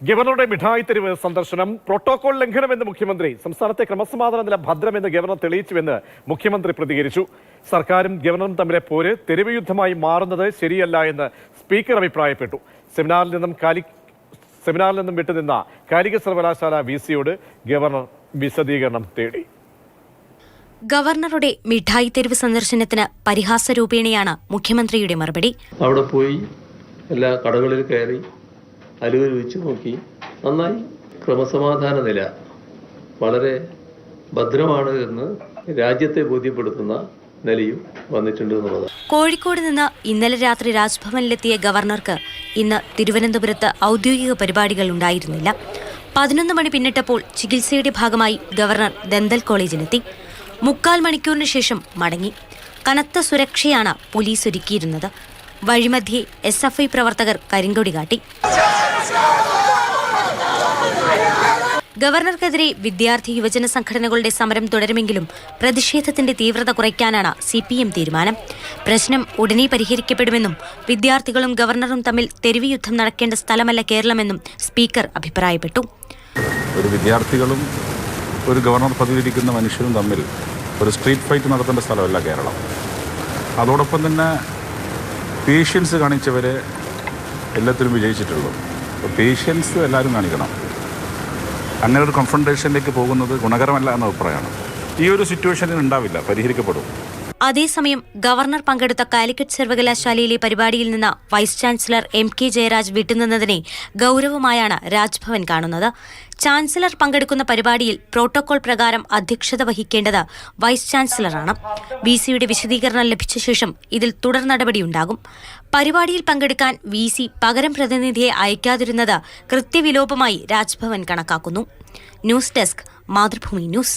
ഗവർണറുടെ മിഠായി തെരുവ് സന്ദർശനം പ്രോട്ടോകോൾ ലംഘനമെന്ന് മുഖ്യമന്ത്രി സംസ്ഥാനത്തെ ക്രമസമാധാന നില ഭദ്രമെന്ന് ഗവർണർ തെളിയിച്ചുവെന്ന് മുഖ്യമന്ത്രി പ്രതികരിച്ചു. സർക്കാരും ഗവർണറും തമ്മിലെ പോര് തെരുവ് യുദ്ധമായി മാറുന്നത് ശരിയല്ല എന്ന് സ്പീക്കർ അഭിപ്രായപ്പെട്ടു. സെമിനാറിൽ നിന്നും കാലി സെമിനാറിൽ നിന്നും വിട്ടുനിന്ന കാലിക സർവകലാശാല വി സിയോട് ഗവർണർ വിശദീകരണം തേടി. ഗവർണറുടെ മിഠായി തെരുവ് സന്ദർശനത്തിന് പരിഹാസ രൂപേണയാണ് മുഖ്യമന്ത്രിയുടെ മറുപടി. അവിടെ പോയി എല്ലാ കടകളിൽ കയറി അലുവ രുചിച്ച് നോക്കി. നന്നായി. ക്രമസമാധാന നില. വളരെ ഭദ്രമാണ് എന്ന് രാജ്യത്തെ ബോധ്യപ്പെടുത്തുന്ന നിലയും വന്നിട്ടുണ്ട് എന്നുള്ളതാണ്. കോഴിക്കോട് നിന്ന് ഇന്നലെ രാത്രി രാജ്ഭവനിലെത്തിയ ഗവർണർക്ക് ഇന്ന് തിരുവനന്തപുരത്ത് ഔദ്യോഗിക പരിപാടികൾ ഉണ്ടായിരുന്നില്ല. പതിനൊന്ന് മണി പിന്നിട്ടപ്പോൾ ചികിത്സയുടെ ഭാഗമായി ഗവർണർ ദന്തൽ കോളേജിനെത്തി മുക്കാൽ മണിക്കൂറിന് ശേഷം മടങ്ങി. കനത്ത സുരക്ഷയാണ് പോലീസ് ഒരുക്കിയിരുന്നത്. വഴിമധ്യേ എസ് എഫ് ഐ പ്രവർത്തകർ കരിങ്കൊടി കാട്ടി. ഗവർണർക്കെതിരെ വിദ്യാർത്ഥി യുവജന സംഘടനകളുടെ സമരം തുടരുമെങ്കിലും പ്രതിഷേധത്തിന്റെ തീവ്രത കുറയ്ക്കാനാണ് സി പി എം തീരുമാനം. പ്രശ്നം ഉടനെ പരിഹരിക്കപ്പെടുമെന്നും വിദ്യാർത്ഥികളും ഗവർണറും തമ്മിൽ തെരുവ് നടക്കേണ്ട സ്ഥലമല്ല കേരളമെന്നും സ്പീക്കർ അഭിപ്രായപ്പെട്ടു. ഒരു വിദ്യാർത്ഥികളും ഒരു ഗവർണർ പദവിയിരിക്കുന്ന മനുഷ്യരും തമ്മിൽ ഒരു സ്ട്രീറ്റ് ഫൈറ്റ് നടത്തേണ്ട സ്ഥലമല്ല കേരളം. അതോടൊപ്പം തന്നെ പേഷ്യൻസ് കാണിച്ചവരെ എല്ലാത്തിലും വിജയിച്ചിട്ടുള്ളൂ. അപ്പോൾ പേഷ്യൻസ് എല്ലാവരും കാണിക്കണം. അങ്ങനെ ഒരു കോൺഫ്രണ്ടേഷനിലേക്ക് പോകുന്നത് ഗുണകരമല്ല എന്ന അഭിപ്രായമാണ്. ഈ ഒരു സിറ്റുവേഷനിൽ ഉണ്ടാവില്ല പരിഹരിക്കപ്പെടും. അതേസമയം ഗവർണർ പങ്കെടുത്ത കാലിക്കറ്റ് സർവകലാശാലയിലെ പരിപാടിയിൽ നിന്ന് vice chancellor M K Jayaraj വിട്ടുനിന്നതിനെ ഗൗരവമായാണ് രാജ്ഭവൻ കാണുന്നത്. ചാൻസലർ പങ്കെടുക്കുന്ന പരിപാടിയിൽ പ്രോട്ടോകോൾ പ്രകാരം അധ്യക്ഷത വഹിക്കേണ്ടത് വൈസ് ചാൻസലറാണ്. വി സിയുടെ വിശദീകരണം ലഭിച്ച ശേഷം ഇതിൽ തുടർ നടപടിയുണ്ടാകും. പരിപാടിയിൽ പങ്കെടുക്കാൻ വി സി പകരം പ്രതിനിധിയെ അയക്കാതിരുന്നത് കൃത്യവിലോപമായി രാജ്ഭവൻ കണക്കാക്കുന്നു. News desk Mathrubhumi news.